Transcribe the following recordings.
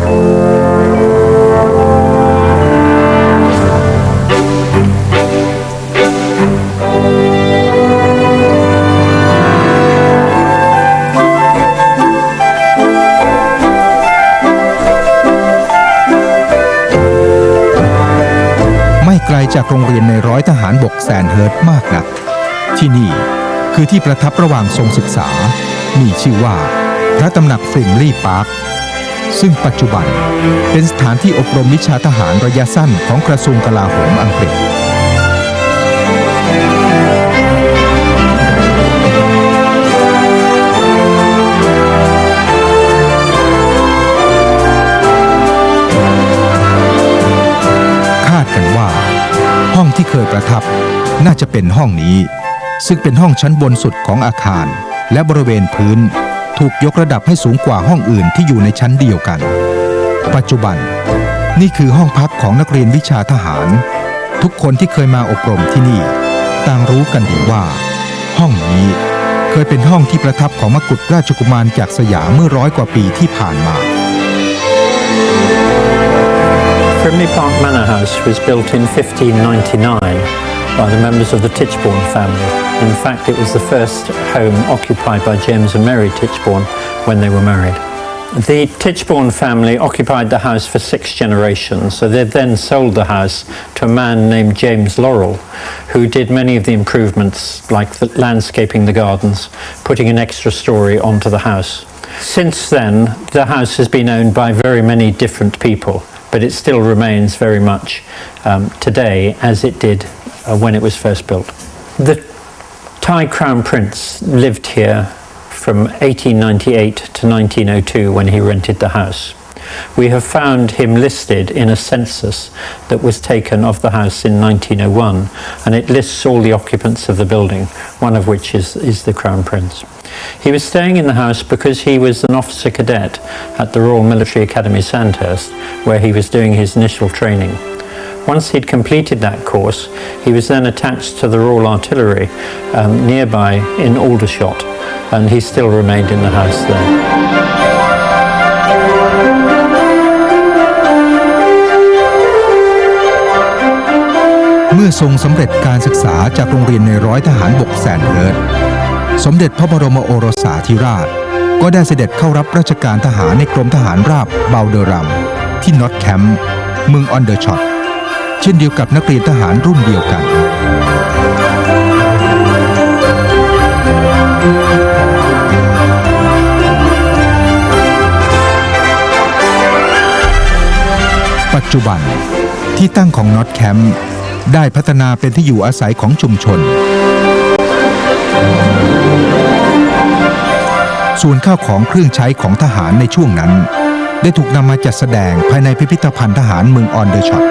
ไม่ไกลจากโรงเรียนในร้อยทหารบกแสนเฮิร์ตมากนัก ที่นี่คือที่ประทับระหว่างทรงศึกษา มีชื่อว่า พระตำหนักฟริมลี่พาร์ค ซึ่งปัจจุบันเป็นสถานที่อบรมวิชาทหารระยะสั้นของกระทรวงกลาโหมอังกฤษ คาดกันว่า ห้องที่เคยประทับน่าจะเป็นห้องนี้ ซึ่งเป็นห้องชั้นบนสุดของอาคารและบริเวณพื้น ถูกยกระดับให้สูงกว่าห้องอื่นที่อยู่ในชั้นเดียวกัน ปัจจุบัน นี่คือห้องพักของนักเรียนวิชาทหาร ทุกคนที่เคยมาอบรมที่นี่ ต่างรู้กันดีว่า ห้องนี้เคยเป็นห้องที่ประทับของมกุฎราชกุมารจากสยามเมื่อร้อยกว่าปีที่ผ่านมา Frimley Park Manor House was built in 1599 by the members of the Tichborne family. In fact, it was the first home occupied by James and Mary Tichborne when they were married. The Tichborne family occupied the house for six generations, so they then sold the house to a man named James Laurel, who did many of the improvements, like the landscaping the gardens, putting an extra story onto the house. Since then, the house has been owned by very many different people, but it still remains very much um, today as it did uh, when it was first built. The Thai Crown Prince lived here from 1898 to 1902 when he rented the house. We have found him listed in a census that was taken of the house in 1901, and it lists all the occupants of the building, one of which is, is the Crown Prince. He was staying in the house because he was an officer cadet at the Royal Military Academy Sandhurst, where he was doing his initial training. Once he'd completed that course, he was then attached to the Royal Artillery um, nearby in Aldershot, and he still remained in the house there. เมื่อทรงสำเร็จการศึกษาจากโรงเรียนในร้อยทหารบกแสนเฮิร์ตสมเด็จพระบรมโอรสาธิราช ก็ได้เสด็จเข้ารับราชการทหารในกรมทหารราบเบลเดรัม ที่นอตแคมป์เมืองออนเดอร์ช็อต เช่นเดียวกับนักเรียนทหารรุ่นเดียวกัน ปัจจุบันที่ตั้งของนอตแคมป์ได้พัฒนาเป็นที่อยู่อาศัยของชุมชน ส่วนข้าวของเครื่องใช้ของทหารในช่วงนั้น ได้ถูกนำมาจัดแสดงภายในพิพิธภัณฑ์ทหารเมืองออนเดอร์ช็อต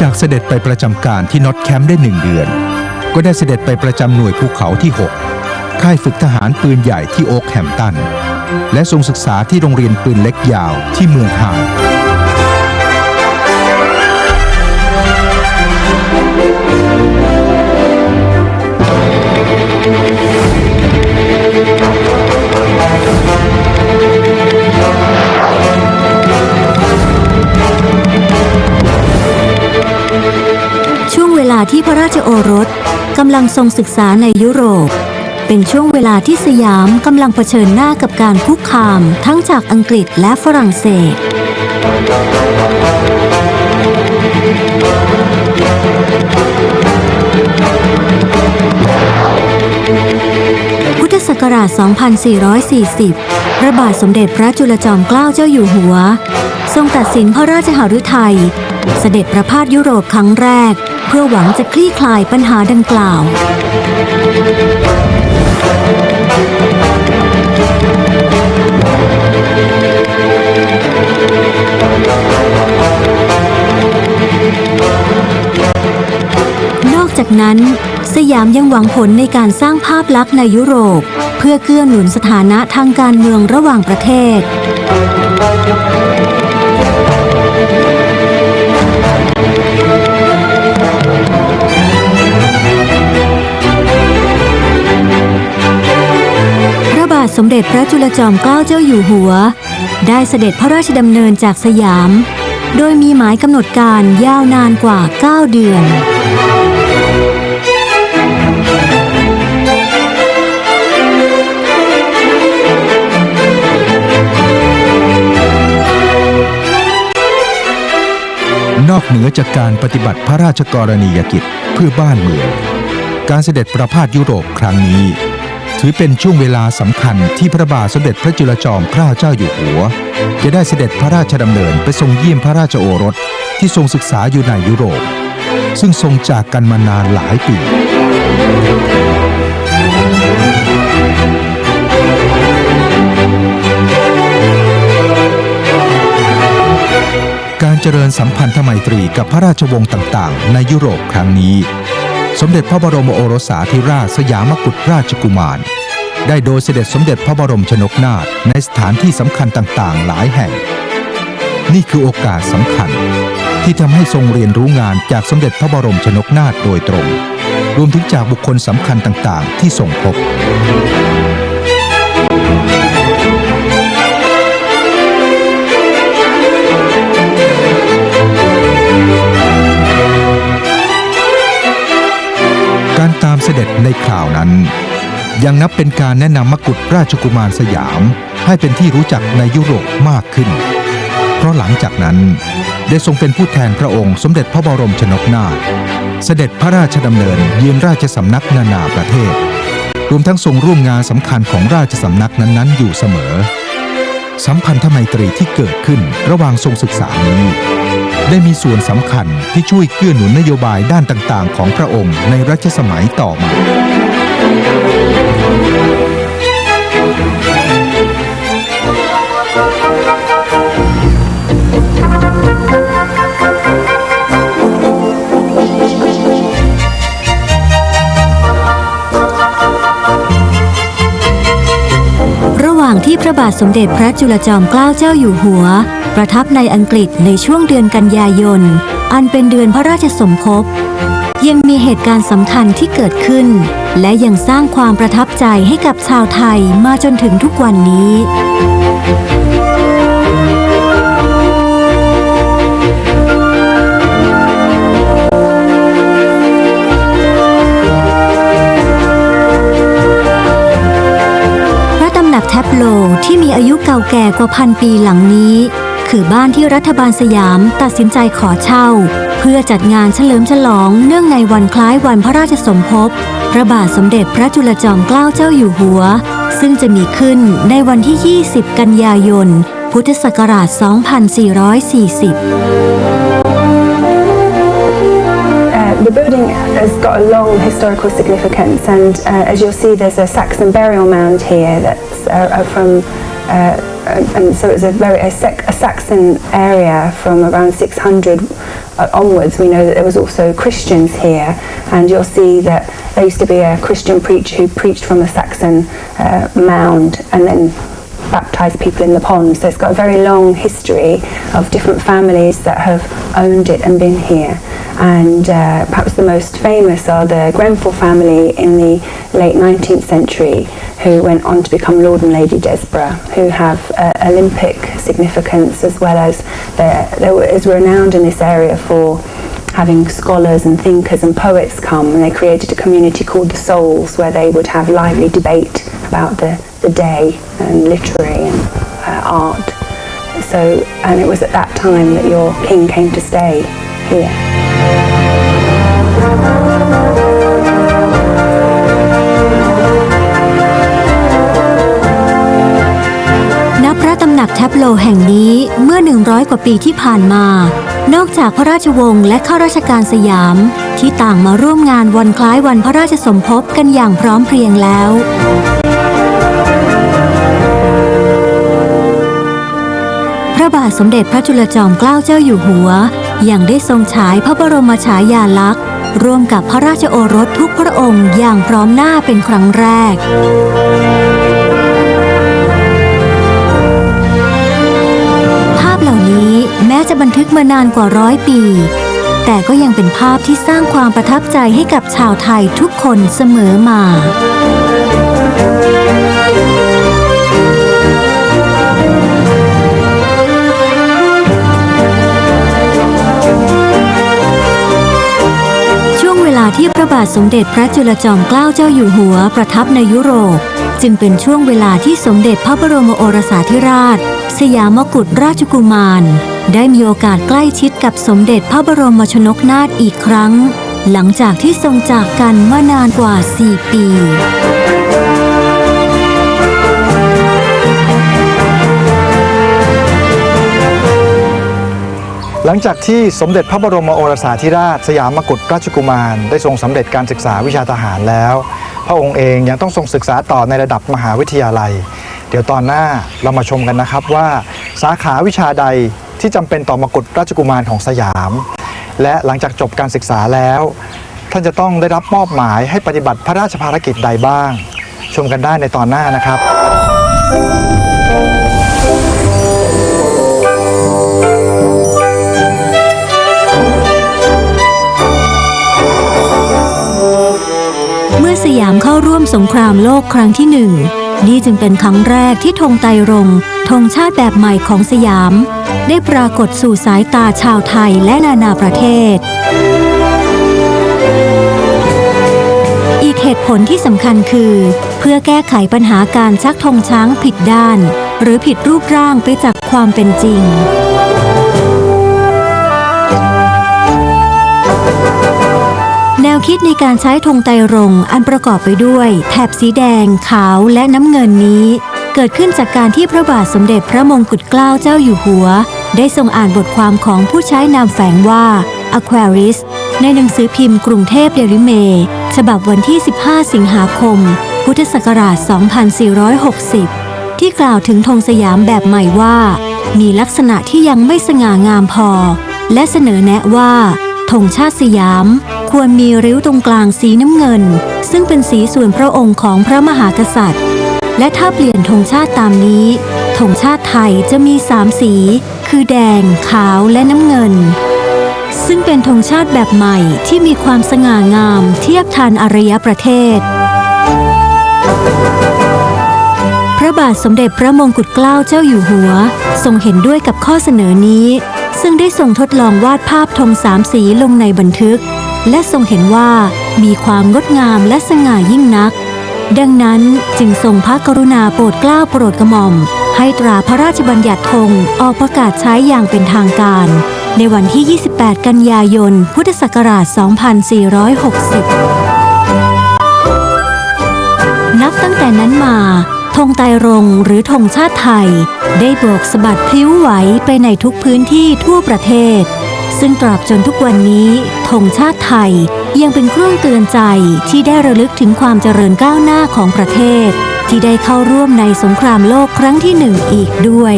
จากเสด็จไปประจำการที่น็อตแคมป์ได้หนึ่งเดือน ก็ได้เสด็จไปประจำหน่วยภูเขาที่ 6 ค่ายฝึกทหารปืนใหญ่ที่โอ๊กแฮมตัน และทรงศึกษาที่โรงเรียนปืนเล็กยาวที่เมืองห่างาที่พระราชโอรสกำลังทรงศึกษาในยุโรป เป็นช่วงเวลาที่สยามกำลังเผชิญหน้ากับการคุกคามทั้งจากอังกฤษและฝรั่งเศส พุทธศักราช 2440 พระบาทสมเด็จพระจุลจอมเกล้าเจ้าอยู่หัว ทรงตัดสินพระราชหฤทัย เสด็จประพาสยุโรปครั้งแรก เพื่อหวังจะคลี่คลายปัญหาดังกล่าว นอกจากนั้น สยามยังหวังผลในการสร้างภาพลักษณ์ในยุโรป เพื่อเกื้อหนุนสถานะทางการเมืองระหว่างประเทศ สมเด็จพระจุลจอมเกล้าเจ้าอยู่หัว ได้เสด็จพระราชดำเนินจากสยาม โดยมีหมายกำหนดการยาวนานกว่า 9 เดือนนอกเหนือจากการปฏิบัติพระราชกรณียกิจเพื่อบ้านเมือง การเสด็จประพาสยุโรปครั้งนี้ ถือเป็นช่วงเวลาสำคัญที่พระบาทสมเด็จพระจุลจอมเกล้าเจ้าอยู่หัว จะได้เสด็จพระราชดำเนินไปทรงเยี่ยมพระราชโอรสที่ทรงศึกษาอยู่ในยุโรป ซึ่งทรงจากกันมานานหลายปีการเจริญสัมพันธไมตรีกับพระราชวงศ์ต่าง ๆ ในยุโรปครั้งนี้ สมเด็จพระบรมโอรสาธิราชสยามกุฎราชกุมาร ได้โดยเสด็จสมเด็จพระบรมชนกนาถในสถานที่สำคัญต่างๆ หลายแห่ง นี่คือโอกาสสำคัญ ที่ทำให้ทรงเรียนรู้งานจากสมเด็จพระบรมชนกนาถโดยตรง รวมถึงจากบุคคลสำคัญต่างๆ ที่ทรงพบ ด็จในคราวนั้น ยังนับเป็นการแนะนำมกุฎราชกุมารสยามให้เป็นที่รู้จักในยุโรปมากขึ้น เพราะหลังจากนั้นได้ทรงเป็นผู้แทนพระองค์สมเด็จพระบรมชนกนาถเสด็จพระราชดำเนินเยือนราชสำนักนานาประเทศ รวมทั้งทรงร่วมงานสำคัญของราชสำนักนั้นๆ อยู่เสมอ สัมพันธไมตรีที่เกิดขึ้นระหว่างทรงศึกษานี้ ได้มีส่วนสำคัญที่ช่วยเกื้อหนุนนโยบายด้านต่างๆ ของพระองค์ในรัชสมัยต่อมา ระหว่างที่พระบาทสมเด็จพระจุลจอมเกล้าเจ้าอยู่หัว ประทับในอังกฤษในช่วงเดือนกันยายน อันเป็นเดือนพระราชสมภพ ยังมีเหตุการณ์สำคัญที่เกิดขึ้น และยังสร้างความประทับใจให้กับชาวไทยมาจนถึงทุกวันนี้พระตำหนักแทบโลที่มีอายุเก่าแก่กว่าพันปีหลังนี้ คือบ้านที่รัฐบาลสยามตัดสินใจขอเช่า เพื่อจัดงานเฉลิมฉลองเนื่องในวันคล้ายวันพระราชสมภพพระบาทสมเด็จพระจุลจอมเกล้าเจ้าอยู่หัว ซึ่งจะมีขึ้นในวันที่ 20 กันยายน พุทธศักราช 2440 the building has got a long historical significance, and uh, as you'll see, there's a Saxon burial mound here that's uh, from, uh, and so it's a very a, a Saxon area from around 600 uh, onwards. We know that there was also Christians here, and you'll see that there used to be a Christian preacher who preached from a Saxon uh, mound, and then baptized people in the pond. So it's got a very long history of different families that have owned it and been here. And uh, perhaps the most famous are the Grenfell family in the late 19th century, who went on to become Lord and Lady Desborough, who have uh, Olympic significance as well as they're is renowned in this area for having scholars and thinkers and poets come and they created a community called the Souls where they would have lively debate about the, the day and literary and uh, art. So, and it was at that time that your king came to stay here. กแทบโลแห่งนี้เมื่อ 100 กว่าปีที่ผ่านมา นอกจากพระราชวงศ์และข้าราชการสยาม ที่ต่างมาร่วมงานวันคล้ายวันพระราชสมภพกันอย่างพร้อมเพรียงแล้ว พระบาทสมเด็จพระจุลจอมเกล้าเจ้าอยู่หัว ยังได้ทรงฉายพระบรมฉายาลักษณ์ร่วมกับพระราชโอรสทุกพระองค์อย่างพร้อมหน้าเป็นครั้งแรก แม้จะบันทึกมานานกว่าร้อยปี แต่ก็ยังเป็นภาพที่สร้างความประทับใจให้กับชาวไทยทุกคนเสมอมาช่วงเวลาที่พระบาทสมเด็จพระจุลจอมเกล้าเจ้าอยู่หัวประทับในยุโรป จึงเป็นช่วงเวลาที่สมเด็จพระบรมโอรสาธิราช สยามกุฎราชกุมาร ได้มีโอกาสใกล้ชิดกับสมเด็จพระบรมชนกนาถอีกครั้ง หลังจากที่ทรงจากกันเมื่อนานกว่า 4 ปีหลังจากที่สมเด็จพระบรมโอรสาธิราชสยามกุฎราชกุมาร ได้ทรงสำเร็จการศึกษาวิชาทหารแล้ว พระองค์เองยังต้องทรงศึกษาต่อในระดับมหาวิทยาลัย เดี๋ยวตอนหน้าเรามาชมกันนะครับว่า สาขาวิชาใด ที่จำเป็นต่อมกุฎราชกุมารของสยาม และหลังจากจบการศึกษาแล้ว ท่านจะต้องได้รับมอบหมายให้ปฏิบัติพระราชภารกิจใดบ้าง ชมกันได้ในตอนหน้านะครับเมื่อสยามเข้าร่วมสงครามโลกครั้งที่หนึ่ง นี่จึงเป็นครั้งแรกที่ธงไตรรง ธงชาติแบบใหม่ของสยาม ได้ปรากฏสู่สายตาชาวไทยและนานาประเทศ อีกเหตุผลที่สำคัญคือ เพื่อแก้ไขปัญหาการชักธงช้างผิดด้าน หรือผิดรูปร่างไปจากความเป็นจริงแนวคิดในการใช้ธงไตรรงอันประกอบไปด้วย แถบสีแดงขาวและน้ำเงินนี้ เกิดขึ้นจากการที่พระบาทสมเด็จพระมงกุฎเกล้าเจ้าอยู่หัว ได้ทรงอ่านบทความของผู้ใช้นามแฝงว่า Aquarius ในหนังสือพิมพ์กรุงเทพเดลิเม ฉบับวันที่ 15 สิงหาคม พุทธศักราช 2460 ที่กล่าวถึงธงสยามแบบใหม่ว่า มีลักษณะที่ยังไม่สง่างามพอ และเสนอแนะว่าธงชาติสยาม ควรมีริ้วตรงกลางสีน้ำเงิน ซึ่งเป็นสีส่วนพระองค์ของพระมหากษัตริย์ และถ้าเปลี่ยนธงชาติตามนี้ธงชาติไทยจะมีสามสี คือแดง ขาวและน้ำเงิน ซึ่งเป็นธงชาติแบบใหม่ที่มีความสง่างามเทียบทันอารยประเทศ พระบาทสมเด็จพระมงกุฎเกล้าเจ้าอยู่หัว ทรงเห็นด้วยกับข้อเสนอนี้ ซึ่งได้ทรงทดลองวาดภาพธงสามสีลงในบันทึก และทรงเห็นว่ามีความงดงามและสง่ายิ่งนัก ดังนั้นจึงทรงพระกรุณาโปรดเกล้าโปรดกระหม่อม ให้ตราพระราชบัญญัติธงออกประกาศใช้อย่างเป็นทางการ ในวันที่ 28 กันยายน พุทธศักราช 2460 นับตั้งแต่นั้นมาธงไตรงหรือธงชาติไทย ได้โบกสะบัดพลิ้วไหวไปในทุกพื้นที่ทั่วประเทศ ซึ่งตราบจนทุกวันนี้ธงชาติไทยยังเป็นเครื่องเตือนใจที่ได้ระลึกถึงความเจริญก้าวหน้าของประเทศ ที่ได้เข้าร่วมในสงครามโลกครั้งที่หนึ่งอีกด้วย